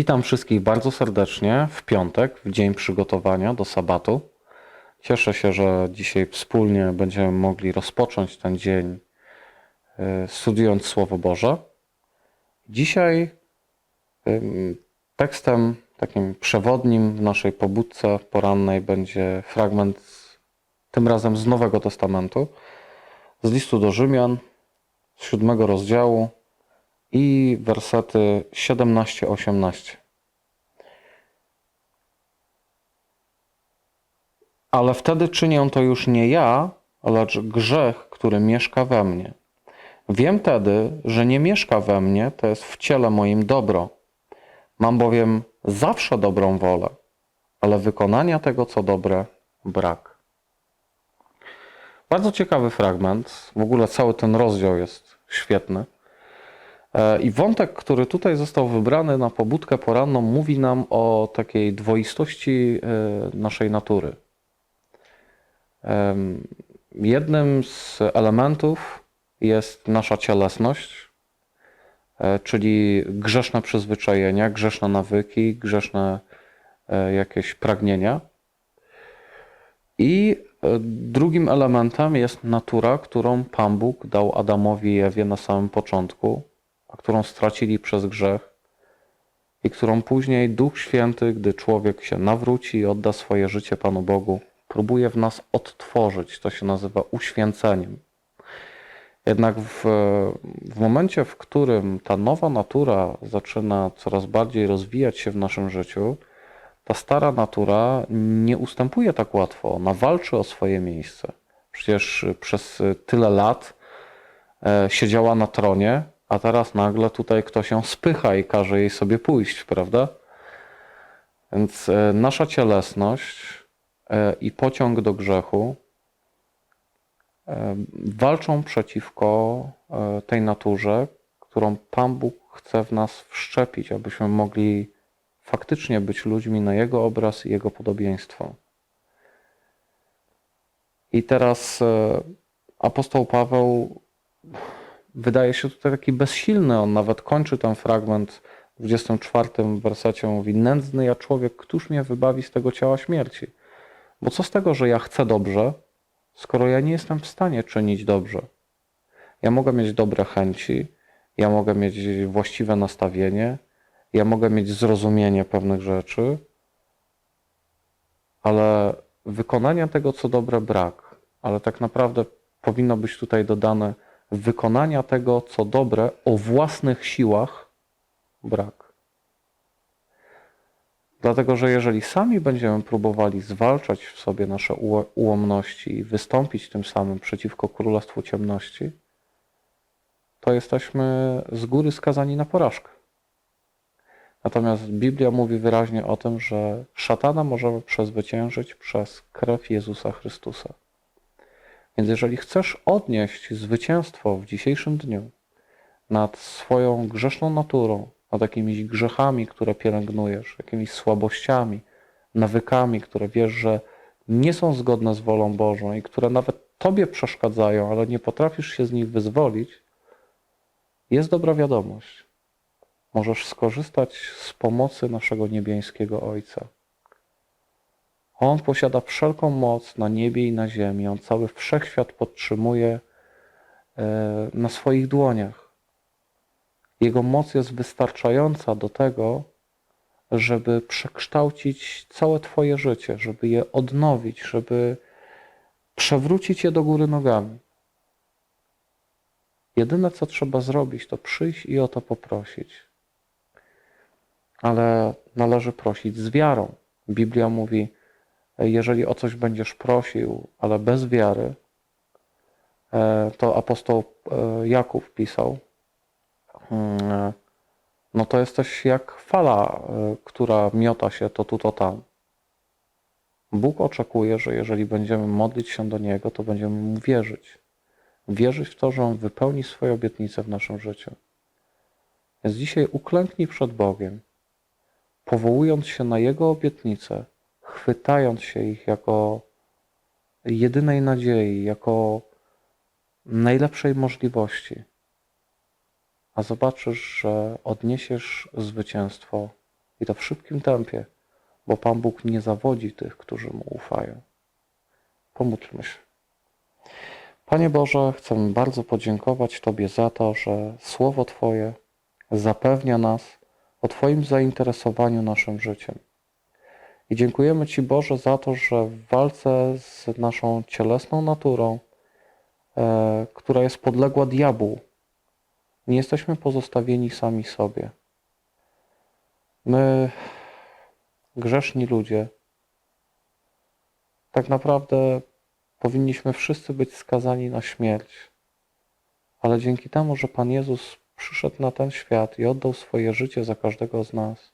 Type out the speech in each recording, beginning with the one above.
Witam wszystkich bardzo serdecznie w piątek, w dzień przygotowania do sabatu. Cieszę się, że dzisiaj wspólnie będziemy mogli rozpocząć ten dzień e, studiując Słowo Boże. Dzisiaj ym, tekstem takim przewodnim w naszej pobudce porannej będzie fragment tym razem z Nowego Testamentu, z listu do Rzymian, z siódmego rozdziału i wersety 17-18. Ale wtedy czynię to już nie ja, lecz grzech, który mieszka we mnie. Wiem tedy, że nie mieszka we mnie, to jest w ciele moim dobro. Mam bowiem zawsze dobrą wolę, ale wykonania tego, co dobre, brak. Bardzo ciekawy fragment. W ogóle cały ten rozdział jest świetny. E, I wątek, który tutaj został wybrany na pobudkę poranną, mówi nam o takiej dwoistości e, naszej natury. Jednym z elementów jest nasza cielesność, e, czyli grzeszne przyzwyczajenia, grzeszne nawyki, grzeszne jakieś pragnienia. I drugim elementem jest natura, którą Pan Bóg dał Adamowi i Ewie na samym początku, a którą stracili przez grzech i którą później Duch Święty, gdy człowiek się nawróci i odda swoje życie Panu Bogu, próbuje w nas odtworzyć. To się nazywa uświęceniem. Jednak w, w momencie, w którym ta nowa natura zaczyna coraz bardziej rozwijać się w naszym życiu, ta stara natura nie ustępuje tak łatwo. Ona walczy o swoje miejsce. Przecież przez tyle lat e, siedziała na tronie, a teraz nagle tutaj ktoś ją spycha i każe jej sobie pójść, prawda? Więc e, nasza cielesność e, i pociąg do grzechu e, walczą przeciwko tej naturze, którą Pan Bóg chce w nas wszczepić, abyśmy mogli faktycznie być ludźmi na Jego obraz i Jego podobieństwo. I teraz apostoł Paweł wydaje się tutaj taki bezsilny. On nawet kończy ten fragment w 24 wersecie. Mówi, nędzny ja człowiek, któż mnie wybawi z tego ciała śmierci? Bo co z tego, że ja chcę dobrze, skoro ja nie jestem w stanie czynić dobrze? Ja mogę mieć dobre chęci, ja mogę mieć właściwe nastawienie, ja mogę mieć zrozumienie pewnych rzeczy, ale wykonania tego, co dobre, brak. Ale tak naprawdę powinno być tutaj dodane wykonania tego, co dobre, o własnych siłach, brak. Dlatego, że jeżeli sami będziemy próbowali zwalczać w sobie nasze uło- ułomności i wystąpić tym samym przeciwko królestwu ciemności, to jesteśmy z góry skazani na porażkę. Natomiast Biblia mówi wyraźnie o tym, że szatana możemy przezwyciężyć przez krew Jezusa Chrystusa. Więc jeżeli chcesz odnieść zwycięstwo w dzisiejszym dniu nad swoją grzeszną naturą, nad jakimiś grzechami, które pielęgnujesz, jakimiś słabościami, nawykami, które wiesz, że nie są zgodne z wolą Bożą i które nawet Tobie przeszkadzają, ale nie potrafisz się z nich wyzwolić, jest dobra wiadomość. Możesz skorzystać z pomocy naszego niebiańskiego Ojca. On posiada wszelką moc na niebie i na ziemi. On cały wszechświat podtrzymuje e, na swoich dłoniach. Jego moc jest wystarczająca do tego, żeby przekształcić całe Twoje życie, żeby je odnowić, żeby przewrócić je do góry nogami. Jedyne, co trzeba zrobić, to przyjść i o to poprosić. Ale należy prosić z wiarą. Biblia mówi, jeżeli o coś będziesz prosił, ale bez wiary, e, to apostoł e, Jakub pisał, mm, no to jesteś jak fala, e, która miota się to tu, to tam. Bóg oczekuje, że jeżeli będziemy modlić się do Niego, to będziemy Mu wierzyć. Wierzyć w to, że On wypełni swoje obietnice w naszym życiu. Więc dzisiaj uklęknij przed Bogiem, powołując się na Jego obietnice, chwytając się ich jako jedynej nadziei, jako najlepszej możliwości, a zobaczysz, że odniesiesz zwycięstwo I to w szybkim tempie, bo Pan Bóg nie zawodzi tych, którzy Mu ufają. Pomódlmy się. Panie Boże, chcę bardzo podziękować Tobie za to, że Słowo Twoje zapewnia nas o Twoim zainteresowaniu naszym życiem. I dziękujemy Ci, Boże, za to, że w walce z naszą cielesną naturą, e, która jest podległa diabłu, nie jesteśmy pozostawieni sami sobie. My, grzeszni ludzie, tak naprawdę powinniśmy wszyscy być skazani na śmierć. Ale dzięki temu, że Pan Jezus przyszedł na ten świat i oddał swoje życie za każdego z nas,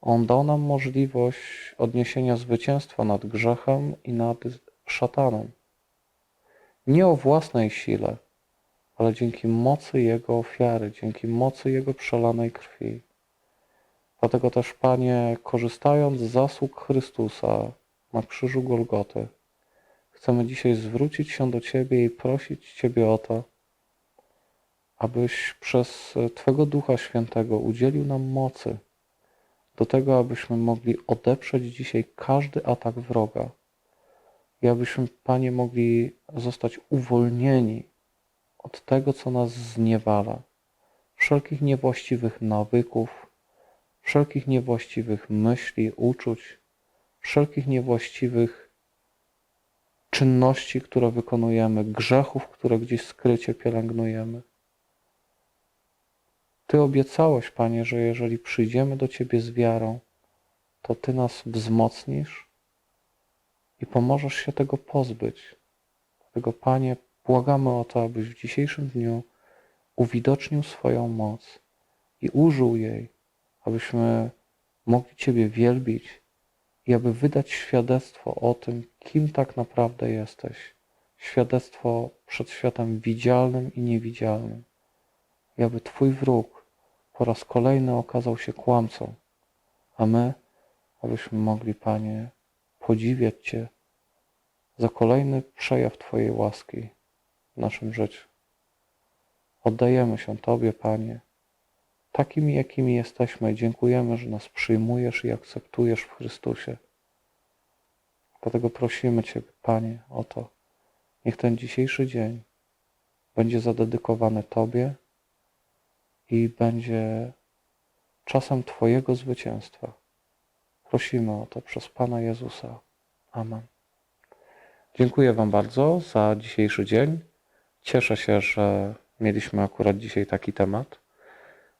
On dał nam możliwość odniesienia zwycięstwa nad grzechem i nad szatanem. Nie o własnej sile, ale dzięki mocy Jego ofiary, dzięki mocy Jego przelanej krwi. Dlatego też, Panie, korzystając z zasług Chrystusa na krzyżu Golgoty, chcemy dzisiaj zwrócić się do Ciebie i prosić Ciebie o to, abyś przez Twego Ducha Świętego udzielił nam mocy do tego, abyśmy mogli odeprzeć dzisiaj każdy atak wroga i abyśmy, Panie, mogli zostać uwolnieni od tego, co nas zniewala, wszelkich niewłaściwych nawyków, wszelkich niewłaściwych myśli, uczuć, wszelkich niewłaściwych czynności, które wykonujemy, grzechów, które gdzieś skrycie pielęgnujemy. Ty obiecałeś, Panie, że jeżeli przyjdziemy do Ciebie z wiarą, to Ty nas wzmocnisz i pomożesz się tego pozbyć. Dlatego, Panie, błagamy o to, abyś w dzisiejszym dniu uwidocznił swoją moc i użył jej, abyśmy mogli Ciebie wielbić i aby wydać świadectwo o tym, kim tak naprawdę jesteś. Świadectwo przed światem widzialnym i niewidzialnym. I aby Twój wróg po raz kolejny okazał się kłamcą, a my, abyśmy mogli, Panie, podziwiać Cię za kolejny przejaw Twojej łaski w naszym życiu. Oddajemy się Tobie, Panie, takimi, jakimi jesteśmy. Dziękujemy, że nas przyjmujesz i akceptujesz w Chrystusie. Dlatego prosimy Ciebie, Panie, o to. Niech ten dzisiejszy dzień będzie zadedykowany Tobie i będzie czasem Twojego zwycięstwa. Prosimy o to przez Pana Jezusa. Amen. Dziękuję Wam bardzo za dzisiejszy dzień. Cieszę się, że mieliśmy akurat dzisiaj taki temat,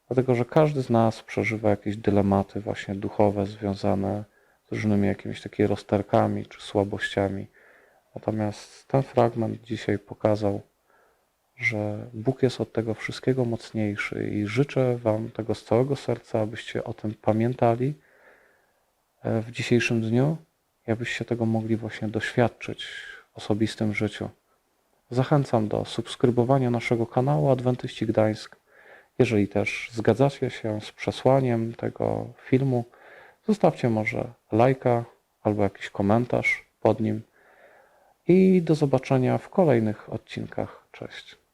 dlatego że każdy z nas przeżywa jakieś dylematy właśnie duchowe związane z różnymi jakimiś takimi rozterkami czy słabościami. Natomiast ten fragment dzisiaj pokazał, że Bóg jest od tego wszystkiego mocniejszy i życzę Wam tego z całego serca, abyście o tym pamiętali e, w dzisiejszym dniu i abyście tego mogli właśnie doświadczyć w osobistym życiu. Zachęcam do subskrybowania naszego kanału Adwentyści Gdańsk. Jeżeli też zgadzacie się z przesłaniem tego filmu, zostawcie może lajka albo jakiś komentarz pod nim. I do zobaczenia w kolejnych odcinkach. Cześć.